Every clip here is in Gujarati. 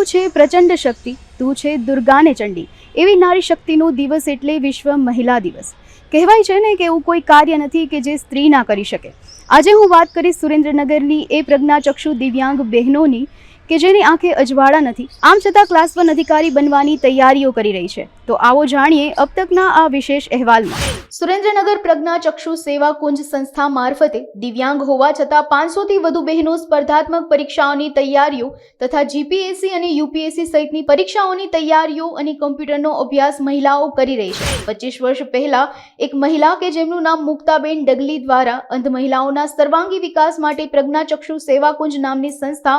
તું છે પ્રચંડ શક્તિ, તું છે દુર્ગાને ચંડી. એવી નારી શક્તિનો દિવસ એટલે વિશ્વ મહિલા દિવસ. કહેવાય છે ને કે એવું કોઈ કાર્ય નથી કે જે સ્ત્રી ના કરી શકે. આજે હું વાત કરીશ સુરેન્દ્રનગરની એ પ્રજ્ઞાચક્ષુ દિવ્યાંગ બહેનોની કે જેની આંખે અજવાળા નથી. આમ છતાં ક્લાસ વન અધિકારી બનવાની તૈયારીઓ કરી રહી છે. તો આવો જાણીએ અબ તકના આ વિશેષ અહેવાલમાં. સુરેન્દ્રનગર પ્રજ્ઞાચક્ષુ સેવા કુંજ સંસ્થા મારફતે દિવ્યાંગ હોવા છતાં પાંચસોથી વધુ બહેનો સ્પર્ધાત્મક પરીક્ષાઓની તૈયારીઓ તથા જીપીએસસી અને યુપીએસસી સહિતની પરીક્ષાઓની તૈયારીઓ અને કમ્પ્યુટરનો અભ્યાસ મહિલાઓ કરી રહી છે. પચીસ વર્ષ પહેલા એક મહિલા કે જેમનું નામ મુક્તાબેન ડગલી દ્વારા અંધ મહિલાઓના સર્વાંગી વિકાસ માટે પ્રજ્ઞાચક્ષુ સેવા કુંજ નામની સંસ્થા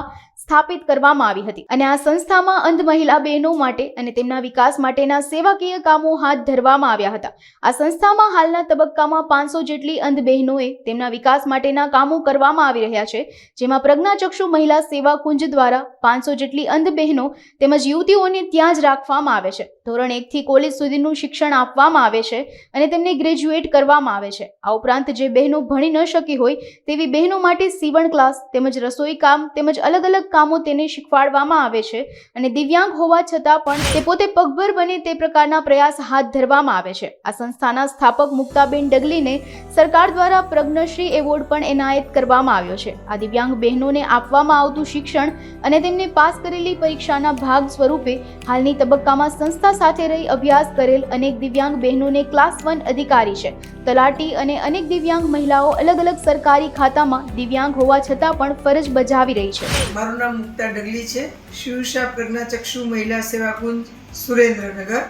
સ્થાપિત કરવામાં આવી હતી. અને આ સંસ્થામાં અંધ મહિલા બહેનો માટે અને તેમના વિકાસ માટેના સેવાકીય કામો હાથ ધરવામાં આવ્યા હતા. આ સંસ્થામાં હાલના તબક્કામાં પાંચસો જેટલી અંધ બહેનોએ તેમના વિકાસ માટેના કામો કરવામાં આવી રહ્યા છે, જેમાં પ્રજ્ઞાચક્ષુ મહિલા સેવા કુંજ દ્વારા પાંચસો જેટલી અંધ બહેનો તેમજ યુવતીઓને ત્યાં જ રાખવામાં આવે છે. ધોરણ એકથી કોલેજ સુધીનું શિક્ષણ આપવામાં આવે છે અને તેમને ગ્રેજ્યુએટ કરવામાં આવે છે. આ ઉપરાંત જે બહેનો ભણી ન શકી હોય તેવી બહેનો માટે સીવણ ક્લાસ તેમજ રસોઈ કામ તેમજ અલગ અલગ કામો તેને શીખવાડવામાં આવે છે અને દિવ્યાંગ હોવા છતાં પણ તે પોતે પગભર બને તે પ્રકારના પ્રયાસ હાથ ધરવામાં આવે છે. આ સંસ્થાના સ્થાપક મુક્તાબેન ડગલીને સરકાર દ્વારા પ્રજ્ઞશ્રી એવોર્ડ પણ એનાયત કરવામાં આવ્યો છે. આ દિવ્યાંગ બહેનોને આપવામાં આવતું શિક્ષણ અને તેમને પાસ કરેલી પરીક્ષાના ભાગ સ્વરૂપે હાલની તબક્કામાં સંસ્થા સાથે રહી અભ્યાસ કરેલ અનેક દિવ્યાંગ બહેનોને ક્લાસ વન અધિકારી છે. તલાટી અને અનેક દિવ્યાંગ મહિલાઓ અલગ અલગ સરકારી ખાતામાં દિવ્યાંગ હોવા છતાં પણ ફરજ બજાવી રહી છે. મારું નામ મુક્તા ડગલી છે. શિવશા પ્રજ્ઞાચક્ષુ મહિલા સેવા કુંજ સુરેન્દ્રનગર.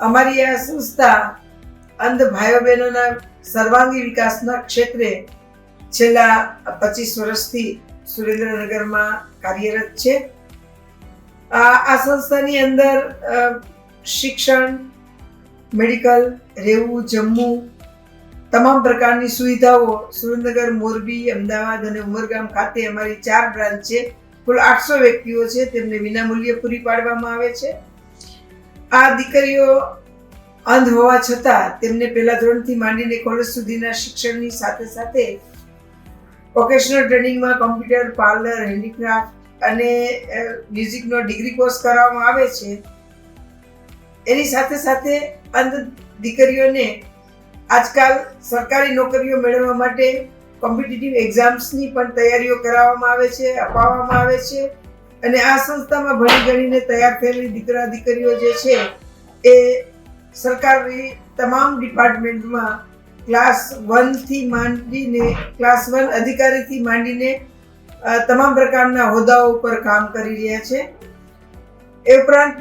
અમારી આ સંસ્થા અંધ ભાઈઓ બહેનોના સર્વાંગી વિકાસના ક્ષેત્રે છેલ્લા પચીસ વર્ષથી સુરેન્દ્રનગરમાં કાર્યરત છે. આ સંસ્થાની અંદર શિક્ષણ, મેડિકલ, રહેવું, જમવું, તમામ પ્રકારની સુવિધાઓ સુરેન્દ્રનગર મોરબી, અમદાવાદ અને ઉમરગામ ખાતે અમારી ચાર બ્રાન્ચ છે. કુલ આઠસો વ્યક્તિઓ છે, તેમને વિનામૂલ્યે પૂરી પાડવામાં આવે છે. આ દીકરીઓ અંધ હોવા છતાં તેમને પહેલા ધોરણથી માંડીને કોલેજ સુધીના શિક્ષણની સાથે સાથે વોકેશનલ ટ્રેનિંગમાં કોમ્પ્યુટર પાર્લર હેન્ડીક્રાફ્ટ અને મ્યુઝિકનો ડિગ્રી કોર્સ કરાવવામાં આવે છે. એની સાથે સાથે અંધ દીકરીઓને આજકાલ સરકારી નોકરીઓ મેળવવા માટે કોમ્પિટિટિવ એક્ઝામ્સની પણ તૈયારીઓ કરાવવામાં આવે છે, અપાવવામાં આવે છે. અને આ સંસ્થામાં ભણી ગણીને તૈયાર થયેલી દીકરા દીકરીઓ જે છે, એ સરકારી તમામ ડિપાર્ટમેન્ટમાં ક્લાસ વનથી માંડીને, ક્લાસ વન અધિકારીથી માંડીને તમામ પ્રકારના હોદ્દાઓ ઉપર કામ કરી રહ્યા છે. એ ઉપરાંત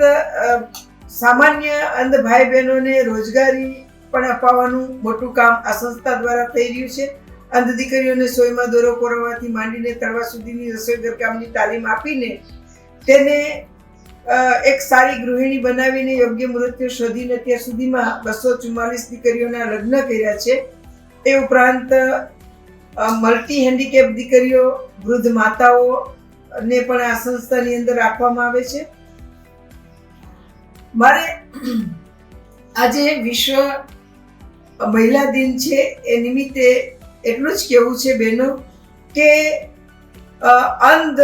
સામાન્ય અંધ ભાઈ બહેનોને રોજગારી પણ અપાવવાનું મોટું કામ આ સંસ્થા દ્વારા થઈ રહ્યું છે. અંધ દીકરીઓને સોયમાં દોરો કોરવાથી માંડીને તળવા સુધીની રસોઈ ઘરકામની તાલીમ આપીને તેને એક સારી ગૃહિણી બનાવીને યોગ્ય મૃત્યુ શોધીને અત્યાર સુધીમાં બસો ચુમ્માલીસ દીકરીઓના લગ્ન કર્યા છે. એ ઉપરાંત મલ્ટી હેન્ડીકેપ દીકરીઓ, વૃદ્ધ માતાઓ ને પણ આ સંસ્થાની અંદર રાખવામાં આવે છે. મારે આજે વિશ્વ મહિલા દિન છે. એ નિમિત્તે એટલું જ કહેવું છે બહેનો કે અંધ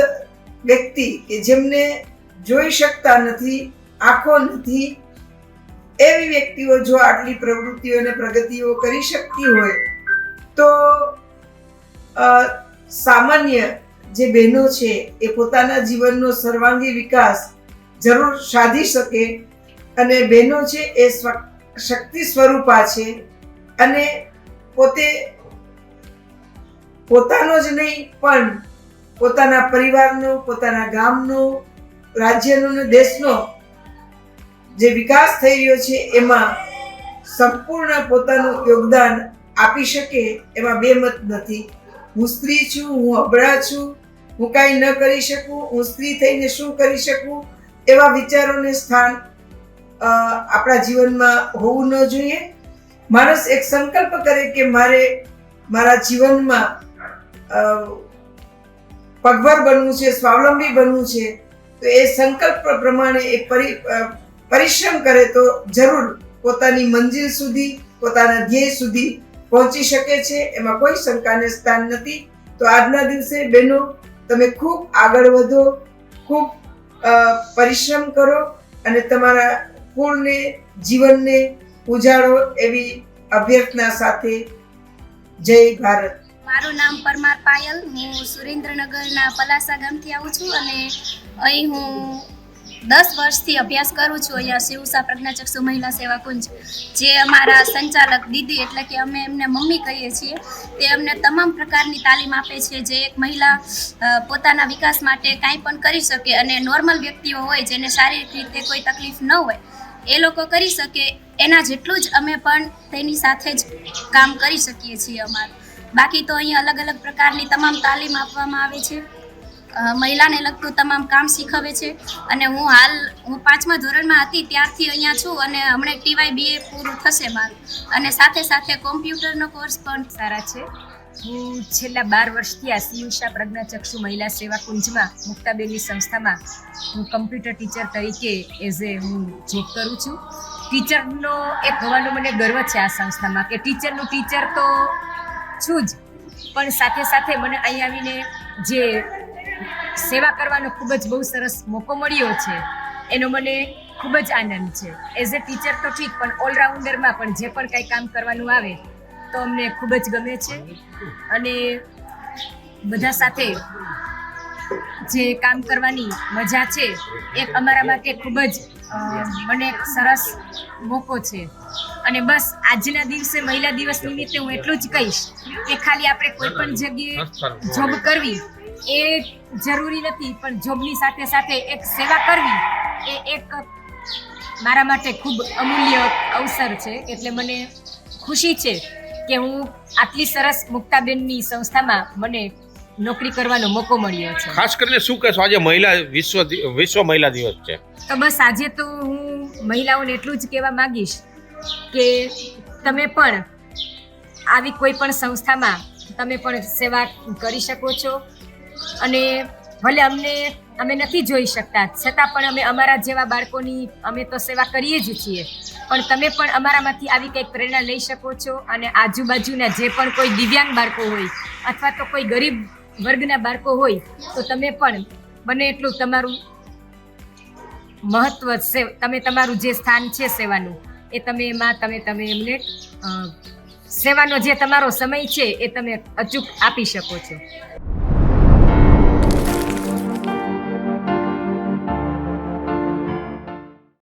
વ્યક્તિ કે જેમને જોઈ શકતા નથી, આંખો નથી, એવી વ્યક્તિઓ જો આટલી પ્રવૃત્તિઓ અને પ્રગતિઓ કરી શકતી હોય, તો સામાન્ય જે બહેનો છે એ પોતાના જીવનનો સર્વાંગી વિકાસ જરૂર સાધી શકે અને બહેનો છે એ શક્તિ સ્વરૂપા છે અને પોતે પોતાનો જ નહીં, પણ પોતાના પરિવારનો, પોતાના ગામનો, રાજ્યનો અને દેશનો જે વિકાસ થઈ રહ્યો છે, એમાં સંપૂર્ણ પોતાનું યોગદાન આપી શકે એમાં બે મત નથી. હું સ્ત્રી છું, હું અબળા છું, હું કાંઈ ન કરી શકું, હું સ્ત્રી થઈને શું કરી શકું, એવા વિચારોને સ્થાન આપણા જીવનમાં હોવું ન જોઈએ. માણસ એક સંકલ્પ કરે કે મારે મારા જીવનમાં પગભર બનવું છે, સ્વાવલંબી બનવું છે, તો એ સંકલ્પ પ્રમાણે એ પરિશ્રમ કરે તો જરૂર પોતાની મંજિલ સુધી, પોતાના ધ્યેય સુધી પહોંચી શકે છે. એમાં કોઈ શંકાને સ્થાન નથી. તો આજના દિવસે બહેનો તમે ખૂબ આગળ વધો, ખૂબ પરિશ્રમ કરો અને તમારા કુળને, જીવનને ઉજાળો એવી અભ્યર્થના સાથે જય ભારત. મારું નામ પરમાર પાયલ. હું સુરેન્દ્રનગરના પલાસા ગામથી આવું છું અને અહીં હું દસ વર્ષથી અભ્યાસ કરું છું. અહીંયા શિવસા પ્રજ્ઞાચક્ષુ મહિલા સેવા કુંજ જે અમારા સંચાલક દીદી એટલે કે અમે એમને મમ્મી કહીએ છીએ. તે અમને તમામ પ્રકારની તાલીમ આપે છે જે એક મહિલા પોતાના વિકાસ માટે કાંઈ પણ કરી શકે અને નોર્મલ વ્યક્તિઓ હોય જેને શારીરિક રીતે કોઈ તકલીફ ન હોય, એ લોકો કરી શકે. એના જેટલું જ અમે પણ તેની સાથે જ કામ કરી શકીએ છીએ અમારું. બાકી તો અહીં અલગ અલગ પ્રકારની તમામ તાલીમ આપવામાં આવે છે. મહિલાને લગતું તમામ કામ શીખવે છે. અને હું હાલ, હું પાંચમા ધોરણમાં હતી ત્યારથી અહીંયા છું અને હમણાં ટીવાય બીએ પૂરું થશે મારું. અને સાથે સાથે કોમ્પ્યુટરનો કોર્સ પણ સારા છે. હું છેલ્લા બાર વર્ષથી આ સિયુષા પ્રજ્ઞાચક્ષુ મહિલા સેવા કુંજમાં, મુક્તાબેનની સંસ્થામાં હું કમ્પ્યુટર ટીચર તરીકે એઝ એ હું જોબ કરું છું. ટીચરનો એક હોવાનો મને ગર્વ છે આ સંસ્થામાં કે ટીચરનું ટીચર તો છું જ. પણ સાથે સાથે મને અહીં આવીને જે સેવા કરવાનો ખૂબ જ બહુ સરસ મોકો મળ્યો છે, એનો મને ખૂબ જ આનંદ છે. એઝ એ ટીચર તો ઠીક, પણ ઓલરાઉન્ડરમાં પણ જે પણ કંઈ કામ કરવાનું આવે, તો અમને ખૂબ જ ગમે છે. અને બધા સાથે જે કામ કરવાની મજા છે, એ અમારા માટે ખૂબ જ મને સરસ મોકો છે. અને બસ આજના દિવસે મહિલા દિવસ નિમિત્તે હું એટલું જ કહીશ કે ખાલી આપણે કોઈ પણ જગ્યાએ જોબ કરવી એ જરૂરી નથી પણ જોબની સાથે સાથે એક સેવા કરવી એ એક મારા માટે ખૂબ અમૂલ્ય અવસર છે. એટલે મને ખુશી છે કે હું આટલી સરસ મુક્તાબેનની સંસ્થામાં મને નોકરી કરવાનો મોકો મળ્યો છે. ખાસ કરીને શું કહેશો આજે મહિલા વિશ્વ વિશ્વ મહિલા દિવસ છે. તો બસ આજે તો હું મહિલાઓને એટલું જ કહેવા માંગીશ કે તમે પણ આવી કોઈ પણ સંસ્થામાં તમે પણ સેવા કરી શકો છો. અને ભલે અમને, અમે નથી જોઈ શકતા, છતાં પણ અમે અમારા જેવા બાળકોની અમે તો સેવા કરીએ જ છીએ. પણ તમે પણ અમારામાંથી આવી કંઈક પ્રેરણા લઈ શકો છો અને આજુબાજુના જે પણ કોઈ દિવ્યાંગ બાળકો હોય અથવા તો કોઈ ગરીબ વર્ગના બાળકો હોય, તો તમે પણ બને એટલું તમારું મહત્વ તમે તમારું જે સ્થાન છે સેવાનું. એ તમે એમાં તમે તમે એમને સેવાનો જે તમારો સમય છે એ તમે અચૂક આપી શકો છો.